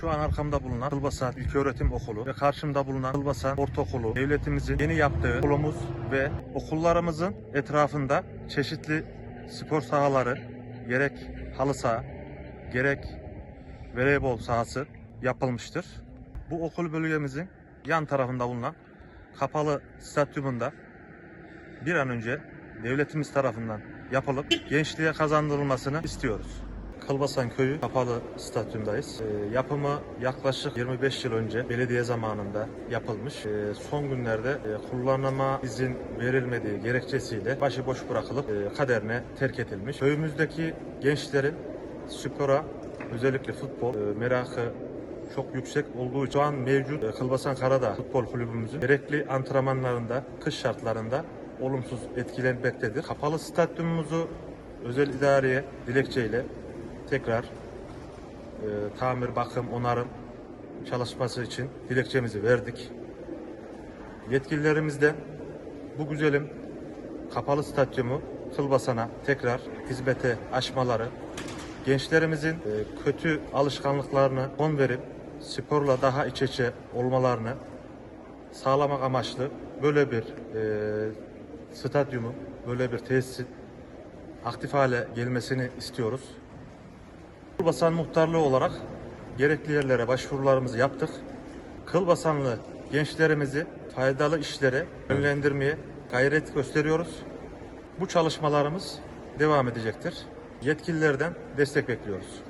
Şu an arkamda bulunan Kılbasan İlköğretim Okulu ve karşımda bulunan Kılbasan Ortaokulu devletimizin yeni yaptığı okulumuz ve okullarımızın etrafında çeşitli spor sahaları gerek halı saha gerek voleybol sahası yapılmıştır. Bu okul bölgemizin yan tarafında bulunan kapalı stadyumunda bir an önce devletimiz tarafından yapılıp gençliğe kazandırılmasını istiyoruz. Kılbasan Köyü kapalı stadyumdayız. Ee, yapımı yaklaşık 25 yıl önce belediye zamanında yapılmış. Ee, son günlerde e, kullanıma izin verilmediği gerekçesiyle başıboş bırakılıp e, kaderine terk edilmiş. Köyümüzdeki gençlerin spora özellikle futbol e, merakı çok yüksek olduğu için şu an mevcut e, Kılbasan Karadağ Futbol Kulübümüzün gerekli antrenmanlarında, kış şartlarında olumsuz etkilenmektedir. Kapalı stadyumumuzu özel idareye dilekçeyle tekrar e, tamir, bakım, onarım çalışması için dilekçemizi verdik. Yetkililerimizden bu güzelim kapalı stadyumu Kılbasan'a tekrar hizmete açmaları, gençlerimizin e, kötü alışkanlıklarını son verip sporla daha iç içe olmalarını sağlamak amaçlı böyle bir e, stadyumu, böyle bir tesisin aktif hale gelmesini istiyoruz. Kılbasan muhtarlığı olarak gerekli yerlere başvurularımızı yaptık. Kılbasanlı gençlerimizi faydalı işlere yönlendirmeye gayret gösteriyoruz. Bu çalışmalarımız devam edecektir. Yetkililerden destek bekliyoruz.